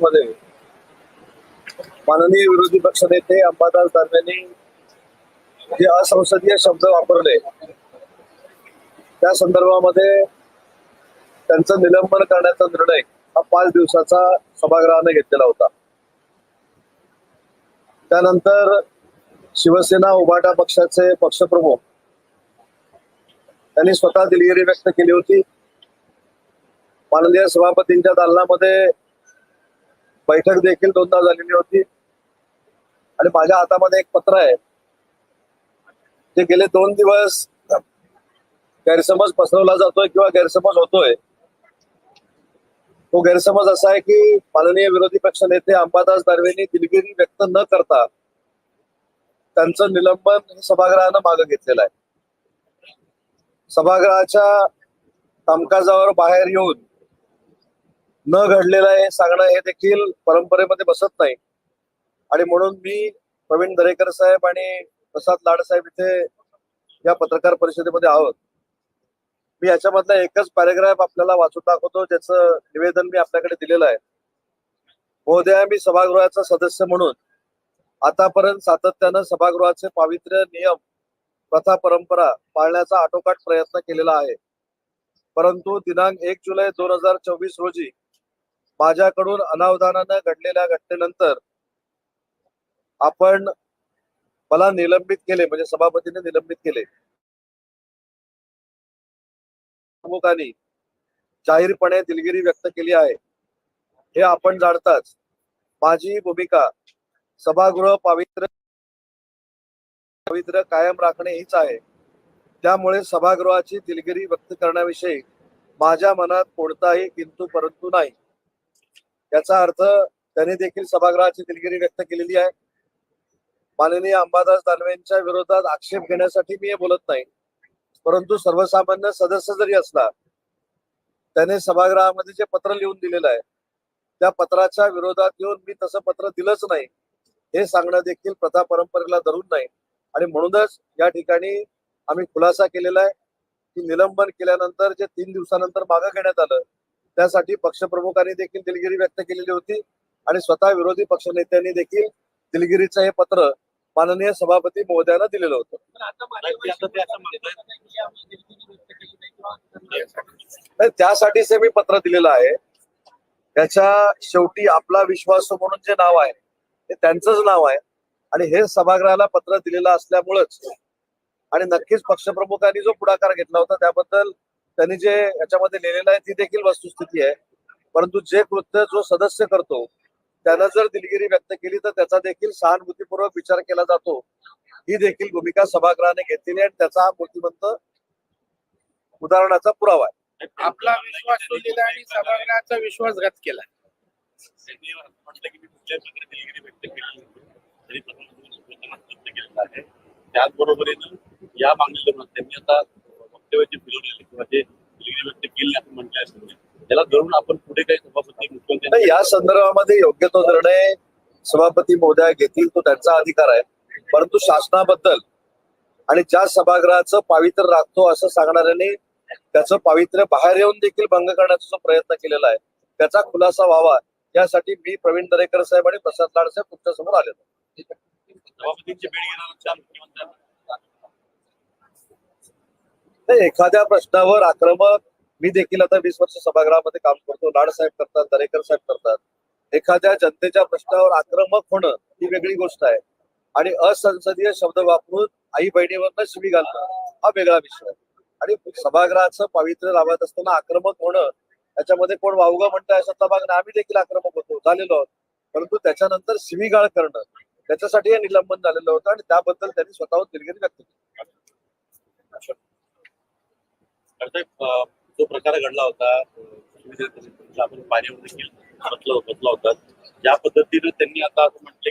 मध्ये. माननीय विरोधी पक्ष नेते अंबादास दानवेंनी जे असंसदीय शब्द वापरले. त्या संदर्भामध्ये त्यांचं निलंबन करण्याचा निर्णय हा पाच दिवसाचा सभागृहाने घेतलेला होता. त्यानंतर शिवसेना उभाटा पक्षाचे पक्षप्रमुख त्यांनी स्वतः दिलगिरी व्यक्त केली होती. माननीय सभापतींच्या दालनामध्ये बैठक देखील दोनदा झालेली होती. आणि माझ्या हातामध्ये एक पत्र आहे. जे गेले दोन दिवस गैरसमज पसरवला जातोय किंवा गैरसमज होतोय. तो गैरसमज असा आहे की माननीय विरोधी पक्ष नेते अंबादास दानवेंनी दिलगिरी व्यक्त न करता त्यांचं निलंबन सभागृहानं मागे घेतलेलं आहे. सभागृहाच्या कामकाजावर बाहेर येऊन न घडलेलं आहे सांगणं हे देखील परंपरेमध्ये बसत नाही. आणि म्हणून मी प्रवीण दरेकर साहेब आणि प्रसाद लाड साहेब इथे या पत्रकार परिषदेमध्ये आहोत. मी याच्यामधला एकच पॅरेग्राफ आपल्याला वाचून दाखवतो ज्याचं निवेदन मी आपल्याकडे दिलेलं आहे. महोदया मी सभागृहाचा सदस्य म्हणून आतापर्यंत सातत्यानं सभागृहाचे पावित्र्य नियम प्रथा परंपरा पाळण्याचा आटोकाट प्रयत्न केलेला आहे. परंतु दिनांक एक जुलै दोन हजार चोवीस रोजी माझ्याकडून अनावधानानं घडलेल्या घटनेनंतर आपण मला निलंबित केले म्हणजे सभापतीने निलंबित केले. प्रमुखांनी जाहीरपणे दिलगिरी व्यक्त केली आहे. हे आपण जाणताच माझी भूमिका सभागृह पावित्र्य पावित्र्य कायम राखणे हीच आहे. त्यामुळे सभागृहाची दिलगिरी व्यक्त करण्याविषयी माझ्या मनात कोणताही किंतु परंतु नाही. याचा अर्थ त्यांनी देखील सभागृहाची दिलगिरी व्यक्त केलेली आहे. माननीय अंबादास दानवेंच्या विरोधात आक्षेप घेण्यासाठी मी हे बोलत नाही. परंतु सर्वसामान्य सदस्य जरी असला त्याने सभागृहामध्ये जे पत्र लिहून दिलेलं आहे त्या पत्राच्या विरोधात येऊन मी तसं पत्र दिलंच नाही. हे सांगणं देखील प्रथा परंपरेला धरून नाही. आणि म्हणूनच या ठिकाणी आम्ही खुलासा केलेला आहे की निलंबन केल्यानंतर जे तीन दिवसानंतर मागं घेण्यात आलं त्यासाठी पक्षप्रमुखांनी देखील दिलगिरी व्यक्त केलेली होती आणि स्वतः विरोधी पक्षनेत्यांनी देखील दिलगिरीचं हे पत्र माननीय सभापती महोदयांना दिलेलं होतं. नाही, त्यासाठीच हे मी पत्र दिलेलं आहे. त्याच्या शेवटी आपला विश्वास म्हणून जे नाव आहे ते त्यांचंच नाव आहे. आणि हे सभागृहाला पत्र दिलेलं असल्यामुळंच आणि नक्कीच पक्षप्रमुखांनी जो पुढाकार घेतला होता त्याबद्दल त्यांनी जे याच्यामध्ये लिहिलेलं आहे ती देखील वस्तुस्थिती आहे. परंतु जे कृत्य जो सदस्य करतो त्यानं जर दिलगिरी व्यक्त केली तर त्याचा देखील सहानुभूतीपूर्वक विचार केला जातो. ही देखील भूमिका सभागृहाने घेतलेली आहे आणि त्याचा हा मूर्तिमंत उदाहरणाचा पुरावा आहे. आपला विश्वास सोडलेला आणि सभागृहाचा विश्वासघात केला. त्याचबरोबरीनं या मागणीला त्यांनी आता वक्तव्य जे फिरवलेले किंवा जे दिलगिरी व्यक्त केली असं म्हटलं आहे त्याला धरून आपण पुढे काही सभापती मुख्यमंत्री नाही या संदर्भामध्ये योग्य तो निर्णय सभापती महोदया घेतील तो त्यांचा अधिकार आहे परंतु शासनाबद्दल आणि ज्या सभागृहाचं पावित्र्य राखतो असं सांगणाऱ्यांनी त्याचं पावित्र्य बाहेर येऊन देखील भंग करण्याचा जो प्रयत्न केलेला आहे त्याचा खुलासा व्हावा यासाठी मी प्रवीण दरेकर साहेब आणि प्रसाद लाड साहेब तुमच्यासमोर आले. सभापतींची भेट मुख्यमंत्र्यांना नाही, एखाद्या प्रश्नावर आक्रमक मी देखील आता वीस वर्ष सभागृहामध्ये काम करतो लाडसाहेब करतात दरेकर साहेब करतात. एखाद्या जनतेच्या प्रश्नावर आक्रमक होणं ही वेगळी गोष्ट आहे. आणि असंसदीय शब्द वापरून आई बहिणीवरनं शिवी घालणं हा वेगळा विषय आहे. आणि सभागृहाचं पावित्र्य लावत असताना आक्रमक होणं त्याच्यामध्ये कोण वावगं म्हणतं अशातला भाग आम्ही देखील आक्रमक होतो झालेलो आहोत. परंतु त्याच्यानंतर शिवीगाळ करणं त्याच्यासाठी हे निलंबन झालेलं होतं आणि त्याबद्दल त्यांनी स्वतःहून दिलगिरी व्यक्त केली. जो प्रकार घडला होता आपण पाण्यावर देखील बसला बसला होता. ज्या पद्धतीनं त्यांनी आता असं म्हटलं की